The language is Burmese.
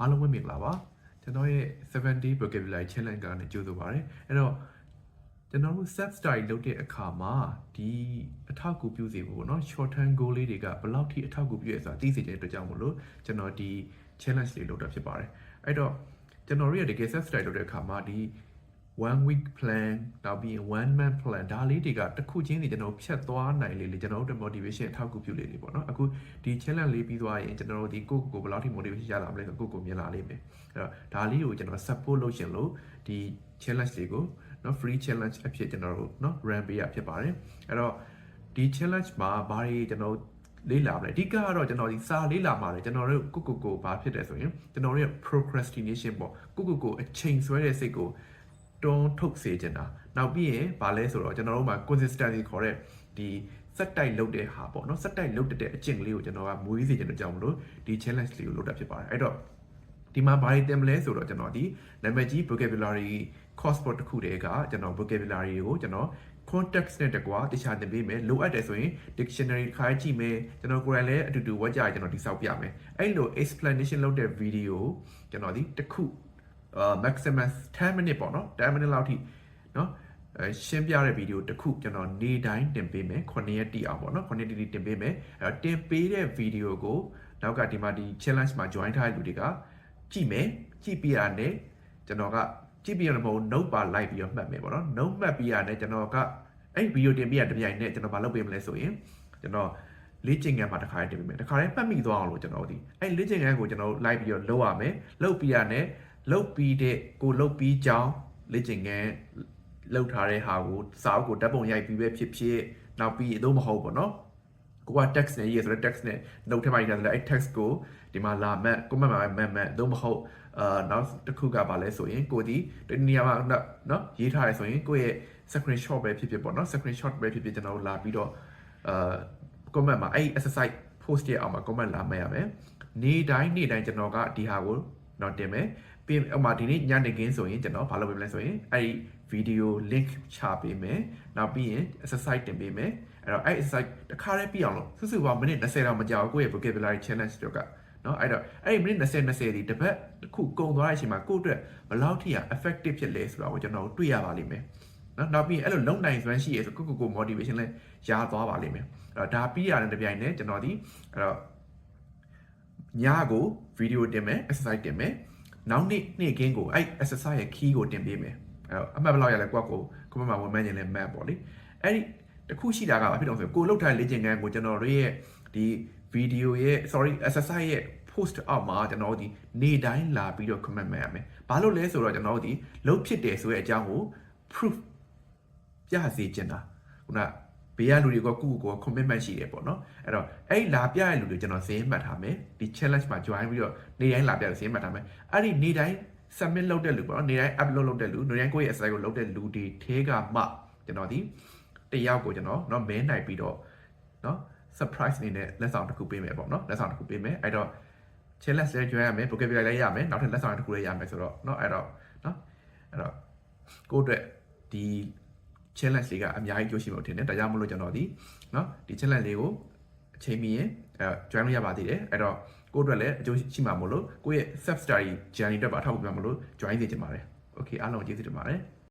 အားလုံးပဲမင်္ဂလာပါကျွန်တော်ရဲ့ 7 day vocabulary challenge ကနေကြိုဆိုပါရစေအဲ့တော့ကျွန်တော်တို့ self study လုပ်တဲ့အခါမှာဒီအထောက်အကူပြုစေဖို့ပေါ့နော် short term goal လေးတွေကဘယ်လောက်ထိအထောက်အကူပြုရဲဆိုတာသိစေတဲ့အတွက်ကြောင့်မို့လို့ကျွန်တော်ဒီ challenge လေးလုပ်တာဖြစ်ပါတယ်အဲ့တော့ကျွန်တော်တို့ရဲ့တကယ် self study လုပ်တဲ့အခါမှာဒီ one week plan နောက်ပြီးရင် one month plan ဒါလေးတွေကတစ်ခုချင်းနေကျွန်တော်ဖြတ်သွားနိုင်လေလေကျွန်တော်တို့ motivation အထောက်အကူပြုလေလေပေါ့နော်အခုဒီ challenge လေးပြီးသွားရင်ကျွန်တော်တို့ဒီကိုယ့်ကိုယ်ကိုဘယ်လောက်ထိ motivation ရလာမလဲဆိုကိုယ့်ကိုယ်မြင်လာလိမ့်မယ်အဲ့တော့ဒါလေးကိုကျွန်တော် support လုပ်ရှင်လို့ဒီ challenge လေးကိုနော် free challenge အဖြစ်ကျွန်တော်တို့နော် run ပေးရဖြစ်ပါတယ်အဲ့တော့ဒီ challenge မှာဘာတွေကျွန်တော်လေးလာမလဲအဓိကကတော့ကျွန်တော်ဒီစာလေးလာမှာလေကျွန်တော်တို့ကိုကိုကိုဘာဖြစ်တယ်ဆိုရင်ကျွန်တော်တို့ရဲ့ procrastination ပေါ့ကိုကိုကိုအချိန်ဆွဲတဲ့စိတ်ကို တွန်းထုတ်စေချင်တာနောက်ပြီးရင်ဗာလဲဆိုတော့ကျွန်တော်တို့မှာ consistency ခေါ်တဲ့ဒီစက်တိုက်လုပ်တဲ့ဟာပေါ့နော်စက်တိုက်လုပ်တဲ့အကျင့်ကလေးကိုကျွန်တော်ကမွေးစေချင်တဲ့ကြောင့်မလို့ဒီ challenge လေးကိုလုပ်တာဖြစ်ပါတယ်အဲ့တော့ဒီမှာဘာတွေတင်မလဲဆိုတော့ကျွန်တော်ဒီနာမည်ကြီး vocabulary course ပေါ်တစ်ခုတည်းကကျွန်တော် vocabulary ကိုကျွန်တော် context နဲ့တကွာတခြားတင်ပေးမယ်လိုအပ်တယ်ဆိုရင် dictionary ခါကြည့်မယ်ကျွန်တော်ကိုယ်တိုင်လည်းအတူတူဝါကြရကျွန်တော်တိစောက်ပြမယ်အဲ့လို explanation လုပ်တဲ့ video ကျွန်တော်ဒီတစ်ခုအာ maximum 10 minute ပေါ့နော်10 minute လောက်ထိနော်ရှင်းပြတဲ့ဗီဒီယိုတစ်ခုကျွန်တော်နေတိုင်းတင်ပေးမယ်9ရက်တိအောင်ပေါ့နော်9ရက်တိတင်ပေးမယ်အဲတော့တင်ပေးတဲ့ဗီဒီယိုကိုနောက်ကဒီမှာဒီ challenge မှာ join ထားတဲ့လူတွေကကြည့်မယ်ကြည့်ပြရတဲ့ကျွန်တော်ကကြည့်ပြရမဟုတ် note ပါလိုက်ပြီးတော့မှတ်မယ်ပေါ့နော် note မှတ်ပြရတဲ့ကျွန်တော်ကအဲ့ဗီဒီယိုတင်ပြရတဲ့ပြိုင်နဲ့ကျွန်တော်မလုပ်ပေးမလဲဆိုရင်ကျွန်တော်လေ့ကျင့်ခန်းမှာတစ်ခါတင်ပေးမယ်တစ်ခါတည်းမှတ်မိသွားအောင်လို့ကျွန်တော်ဒီအဲ့လေ့ကျင့်ခန်းကိုကျွန်တော်လိုက်ပြီးတော့လုပ်ရမယ်လုပ်ပြရတဲ့ လုပ်ပြီးတဲ့ကိုလုပ်ပြီးကြောင်းလေ့ကျင့်ခန်းလောက်ထားတဲ့ဟာကိုစာအုပ်ကိုဓာတ်ပုံရိုက်ပြီးပဲဖြစ်ဖြစ်နောက်ပြီးတော့မဟုတ်ပေါ့နော်ကိုက text နဲ့ရေးဆိုတော့ text နဲ့ note ထဲမှာရေးထားတယ်အဲ့ text ကိုဒီမှာလာမှတ် comment မှာမှတ်မှတ်တော့မဟုတ်အာနောက်တစ်ခုကပါလဲဆိုရင်ကိုဒီဒီနေရာမှာနော်ရေးထားရဆိုရင်ကိုရဲ့ screenshot ပဲဖြစ်ဖြစ်ပေါ့နော် screenshot ပဲဖြစ်ဖြစ်ကျွန်တော်လာပြီးတော့အာ comment မှာအဲ့ exercise post ရဲ့အောက်မှာ comment လာမှတ်ရမယ်နေ့တိုင်းနေ့တိုင်းကျွန်တော်ကဒီဟာကို တော့တင်မယ်ပြီးအမှဒီနေ့ညနေခင်းဆိုရင်ကျွန်တော်ဘာလုပ်ပေးမလဲဆိုရင်အဲ့ဒီ video link ချပေးမယ်နောက်ပြီးရင် exercise တင်ပေးမယ်အဲ့တော့အဲ့ exercise တစ်ခါတည်းပြအောင်လို့စုစုပေါင်းမိနစ်20လောက်မကြာဘူးကိုယ့်ရဲ့ vocabulary challenge တော့ကနော်အဲ့တော့အဲ့ဒီမိနစ်20 20ဒီတစ်ပတ်တစ်ခုကုန်သွားတဲ့အချိန်မှာကိုယ့်အတွက်ဘယ်လောက်ထိရ effective ဖြစ်လဲဆိုတာကိုကျွန်တော်တွေ့ရပါလိမ့်မယ်နော်နောက်ပြီးအဲ့လိုလုံနိုင်စွမ်းရှိရဆိုကိုကိုကို motivation လဲရသွားပါလိမ့်မယ်အဲ့တော့ဒါပြီးရတယ်တပြိုင်တည်းကျွန်တော်ဒီအဲ့တော့ ညကို video တင်မယ် exercise တင်မယ်နောက်နေ့နေ့ကင်းကိုအဲ့ exercise ရဲ့ key ကိုတင်ပေးမယ်အဲ့တော့အမှတ်ဘယ်လောက်ရလဲကွက်ကို comment မှာဝင်မှန်းရင်လည်း map ပေါ့လေအဲ့ဒီတခုရှိတာကဘာဖြစ်လို့ဆိုကိုလောက်ထားလေ့ကျင့်ခန်းကိုကျွန်တော်တို့ရဲ့ဒီ video ရဲ့ sorry exercise ရဲ့ post အောက်မှာကျွန်တော်တို့ဒီနေ့တိုင်းလာပြီးတော့ comment မှတ်ရမယ်ဘာလို့လဲဆိုတော့ကျွန်တော်တို့ဒီလုံးဖြစ်တယ်ဆိုတဲ့အကြောင်းကို proof ပြစေချင်တာခုန ဘေးကလူတွေကကိုကိုကို commitment ရှိတယ်ပေါ့နော်အဲ့တော့အဲ့လာပြတဲ့လူတွေကျွန်တော်ဇင်းမှတ်ထားမယ်ဒီ challenge မှာ join ပြီးတော့နေ့တိုင်းလာပြဇင်းမှတ်ထားမယ်အဲ့ဒီနေ့တိုင်း submit လုပ်တဲ့လူပေါ့နော်နေ့တိုင်း upload လုပ်တဲ့လူနေ့တိုင်းကိုယ့်ရဲ့ site ကိုလုပ်တဲ့လူတွေထဲကမှကျွန်တော်ဒီတယောက်ကိုကျွန်တော်เนาะမဲနိုင်ပြီးတော့เนาะ surprise အနေနဲ့လက်ဆောင်တစ်ခုပေးမယ်ပေါ့เนาะလက်ဆောင်တစ်ခုပေးမယ်အဲ့တော့ challenge လည်း join ရမယ် vocabulary လည်းရမယ်နောက်ထပ်လက်ဆောင်တစ်ခုလည်းရမယ်ဆိုတော့เนาะအဲ့တော့เนาะအဲ့တော့ကိုယ့်အတွက်ဒီ challenge လေးကအများကြီးကြိုးရှိမှာထင်တယ်ဒါကြောင့်မလို့ကျွန်တော်ဒီเนาะဒီ challenge လေးကိုအချိန်မီရင်အဲ join လုပ်ရပါသေးတယ်အဲ့တော့ကိုယ့်အတွက်လည်းအကျိုးရှိမှာမို့လို့ကိုယ့်ရဲ့ self study journey အတွက်ပါအထောက်အကူပြုမှာမို့လို့ join စေချင်ပါတယ် okay အားလုံးကျေးဇူးတင်ပါတယ်